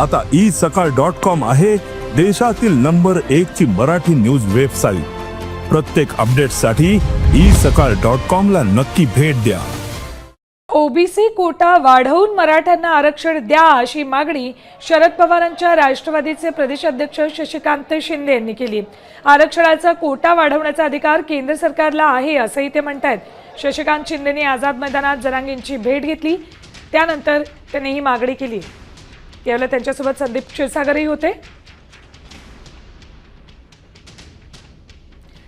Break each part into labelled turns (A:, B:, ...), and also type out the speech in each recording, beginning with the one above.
A: आता ई सकाळ dot com आहे देशातील नंबर एक ची मराठी न्यूज वेबसाईट. प्रत्येक अपडेटसाठी ई सकाळ डॉट कॉम ला नक्की भेट द्या.
B: ओबीसी कोटा वाढवून मराठ्यांना आरक्षण द्या अशी मागणी शरद पवारांच्या राष्ट्रवादीचे प्रदेशाध्यक्ष शशिकांत शिंदे यांनी केली. आरक्षणाचा कोटा वाढवण्याचा अधिकार केंद्र सरकारला आहे असंही ते म्हणतायत. शशिकांत शिंदेनी आझाद मैदानात जरांगींची भेट घेतली. त्यानंतर त्यांनी ही मागणी केली. त्यावेळेला त्यांच्यासोबत संदीप क्षीरसागरही होते.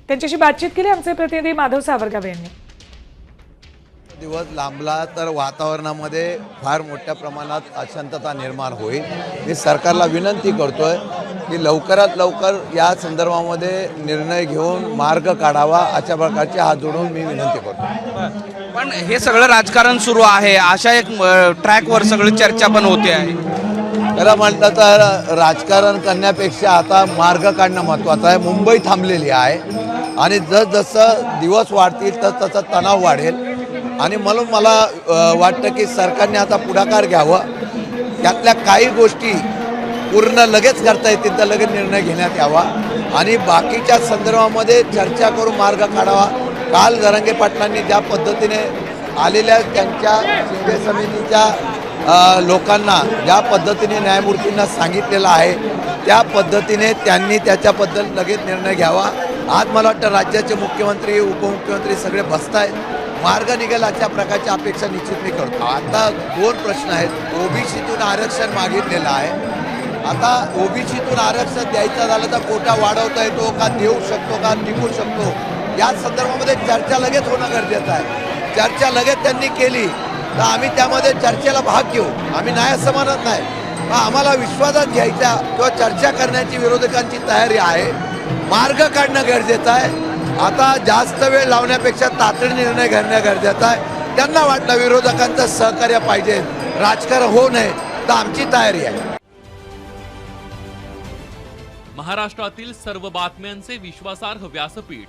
B: त्यांच्याशी बातचीत केली आमचे प्रतिनिधी माधव सावरगावे यांनी.
C: दिवस लांबला तर वातावरणामध्ये फार मोठ्या प्रमाणात अशांतता निर्माण होईल. मी सरकारला विनंती करतोय की लवकरात लवकर या संदर्भामध्ये निर्णय घेऊन मार्ग काढावा अशा प्रकारचे हात जोडून मी विनंती करतो
D: पण हे सगळं राजकारण सुरू आहे. अशा एक ट्रॅकवर सगळी चर्चा पण होते आहे.
C: खरं म्हटलं तर राजकारण करण्यापेक्षा आता मार्ग काढणं महत्त्वाचं आहे. मुंबई थांबलेली आहे. आणि जसजसं दिवस वाढतील तस तसा तणाव वाढेल. आणि म्हणून मला वाटतं की सरकारने आता पुढाकार घ्यावा. त्यातल्या काही गोष्टी पूर्ण लगेच करता येतील तर लगेच निर्णय घेण्यात यावा. आणि बाकीच्या संदर्भामध्ये चर्चा करून मार्ग काढावा. काल जरांगे पाटलांनी ज्या पद्धतीने आलेल्या त्यांच्या शिंदे समितीच्या लोकांना ज्या पद्धतीने न्यायमूर्तींना सांगितलेलं आहे त्या पद्धतीने त्यांनी त्याच्याबद्दल लगेच निर्णय घ्यावा. आज मला वाटतं राज्याचे मुख्यमंत्री उपमुख्यमंत्री सगळे बसत आहेत मार्ग निघेल अशा प्रकारच्या अपेक्षा निश्चित मी करतो. आता दोन प्रश्न आहेत. ओबीसीतून आरक्षण मागितलेलं आहे. आता ओबीसीतून आरक्षण द्यायचं झालं तर कोटा वाढवता येतो का देऊ शकतो का टिकू शकतो? या संदर्भामध्ये चर्चा लगेच होणं गरजेचं आहे. चर्चा लगेच त्यांनी केली. तर आम्ही त्यामध्ये चर्चेला भाग घेऊ. आम्ही नाही असं म्हणत नाही. आम्हाला विश्वासात घ्यायच्या किंवा चर्चा करण्याची विरोधकांची तयारी आहे. मार्ग काढणं गरजेचं आहे. आता जास्त वेळ लावण्यापेक्षा तातडी निर्णय घेणं गरजेचं आहे. त्यांना वाटलं विरोधकांचं सहकार्य पाहिजे. राजकारण होऊ नये तर आमची तयारी आहे.
E: महाराष्ट्रातील सर्व बातम्यांचे विश्वासार्ह व्यासपीठ.